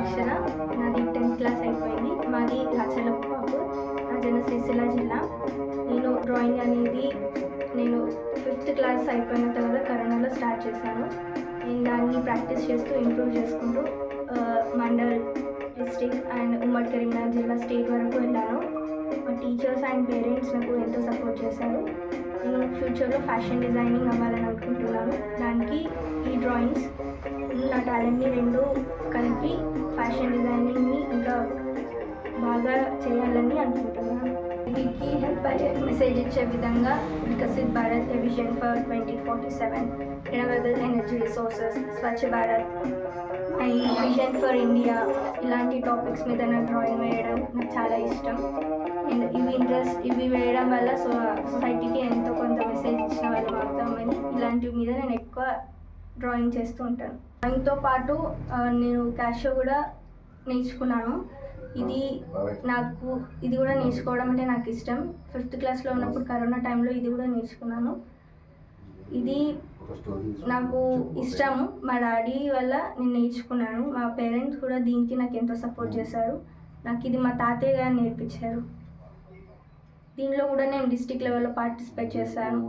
అక్షర. నాది tenth class అయిపోయింది. మాది రాచలపాపు రాజన్న సిరిసిల్ల జిల్లా. నేను డ్రాయింగ్ అనేది నేను ఫిఫ్త్ క్లాస్ అయిపోయిన తర్వాత కరోనాలో స్టార్ట్ చేశాను. నేను దాన్ని ప్రాక్టీస్ చేస్తూ ఇంప్రూవ్ చేసుకుంటూ మండల్ డిస్టిక్ అండ్ ఉమ్మడి కరీంనగర్ జిల్లా స్టేట్ వరకు వెళ్ళాను. మా టీచర్స్ అండ్ పేరెంట్స్ నాకు ఎంతో సపోర్ట్ చేశారు. నేను ఫ్యూచర్లో ఫ్యాషన్ డిజైనింగ్ అవ్వాలని అనుకుంటున్నాను. దానికి ఈ డ్రాయింగ్స్ నా టాలెంట్ని రెండు అనుకుంటున్నాను. వీటికి హెల్ప్ అయ్యే మెసేజ్ ఇచ్చే విధంగా Viksit Bharat vision for twenty forty seven. Renewable energy resources Swachh Bharat. My vision for India ఇలాంటి టాపిక్స్ మీద నా డ్రాయింగ్ వేయడం నాకు చాలా ఇష్టం. అండ్ ఇవి ఇంట్రెస్ట్ ఇవి వేయడం వల్ల సో సొసైటీకి ఎంతో కొంత మెసేజ్ ఇచ్చిన వాళ్ళు అవుతామని ఇలాంటి మీద నేను ఎక్కువ డ్రాయింగ్ చేస్తూ ఉంటాను. డ్రాయింగ్తో పాటు నేను క్యాషో కూడా నేర్చుకున్నాను. ఇది నాకు ఇది కూడా నేర్చుకోవడం అంటే నాకు ఇష్టం. ఫిఫ్త్ క్లాస్లో ఉన్నప్పుడు కరోనా టైంలో ఇది కూడా నేర్చుకున్నాను. ఇది నాకు ఇష్టము. మా డాడీ వల్ల నేను నేర్చుకున్నాను. మా పేరెంట్స్ కూడా దీనికి నాకు ఎంతో సపోర్ట్ చేశారు. నాకు ఇది మా తాతయ్య గారు నేర్పించారు. దీనిలో కూడా నేను డిస్టిక్ లెవెల్లో పార్టిసిపేట్ చేశాను.